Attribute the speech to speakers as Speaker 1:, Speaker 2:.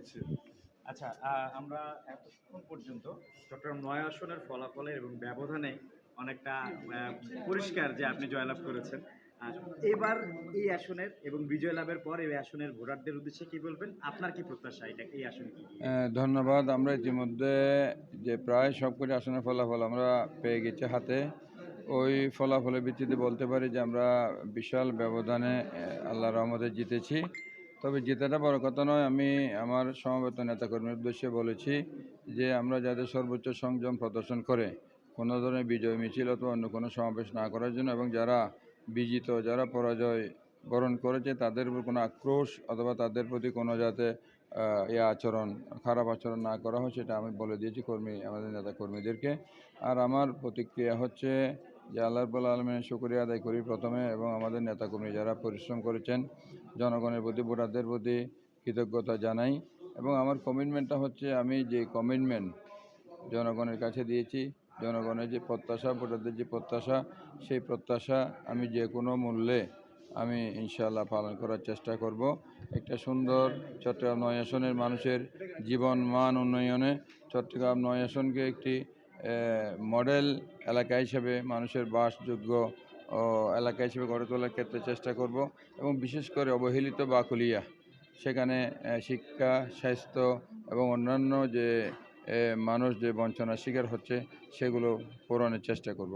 Speaker 1: হচ্ছে আচ্ছা আমরা এতক্ষণ পর্যন্ত চট্টগ্রাম নয় আসনের ফলাফলে এবং ব্যবধানে অনেকটা পরিষ্কার যে আপনি জয়লাভ করেছেন। এবার এই আসনের এবং বিজয় লাভের পর এই আসনের ভোটারদের উদ্দেশ্যে কি বলবেন? আপনার কি প্রত্যাশা এটা, এই আসনে
Speaker 2: ধন্যবাদ। আমরা ইতিমধ্যে যে প্রায় সবকটি আসনের ফলাফল আমরা পেয়ে গেছি হাতে, ওই ফলাফলের ভিত্তিতে বলতে পারি যে আমরা বিশাল ব্যবধানে আল্লাহ রহমতে জিতেছি। তবে জেতাটা বড় কথা নয়, আমি আমার সমবেত নেতাকর্মীর উদ্দেশ্যে বলেছি যে, আমরা যাদের সর্বোচ্চ সংযম প্রদর্শন করে, কোনো ধরনের বিজয় মিছিল অথবা অন্য কোনো সমাবেশ না করার জন্য এবং যারা বিজিত, যারা পরাজয় বরণ করেছে, তাদের উপর কোনো আক্রোশ অথবা তাদের প্রতি কোনো যাতে ইয়ে আচরণ, খারাপ আচরণ না করা হয়, সেটা আমি বলে দিয়েছি কর্মী, আমাদের নেতা কর্মীদেরকে আর আমার প্রতিক্রিয়া হচ্ছে যে আল্লাহ রব্বুল আলমিনের শুক্রিয়া আদায় করি প্রথমে এবং আমাদের নেতাকর্মী যারা পরিশ্রম করেছেন, জনগণের প্রতি, ভোটারদের প্রতি কৃতজ্ঞতা জানাই এবং আমার কমিটমেন্টটা হচ্ছে আমি যে কমিটমেন্ট জনগণের কাছে দিয়েছি, জনগণের যে প্রত্যাশা, ভোটারদের যে প্রত্যাশা, সেই প্রত্যাশা আমি যে কোনো মূল্যে আমি ইনশাআল্লাহ পালন করার চেষ্টা করব। একটা সুন্দর চট্টগ্রাম নয় আসনের মানুষের জীবন মান উন্নয়নে চট্টগ্রাম নয় আসনকে একটি মডেল এলাকা হিসেবে মানুষের বাসযোগ্য এলাকা হিসেবে গড়ে তোলার ক্ষেত্রে চেষ্টা করব এবং বিশেষ করে অবহেলিত বাকুলিয়া সেখানে শিক্ষা, স্বাস্থ্য এবং অন্যান্য যে মানুষ যে বঞ্চনার শিকার হচ্ছে, সেগুলো পূরণের চেষ্টা করব।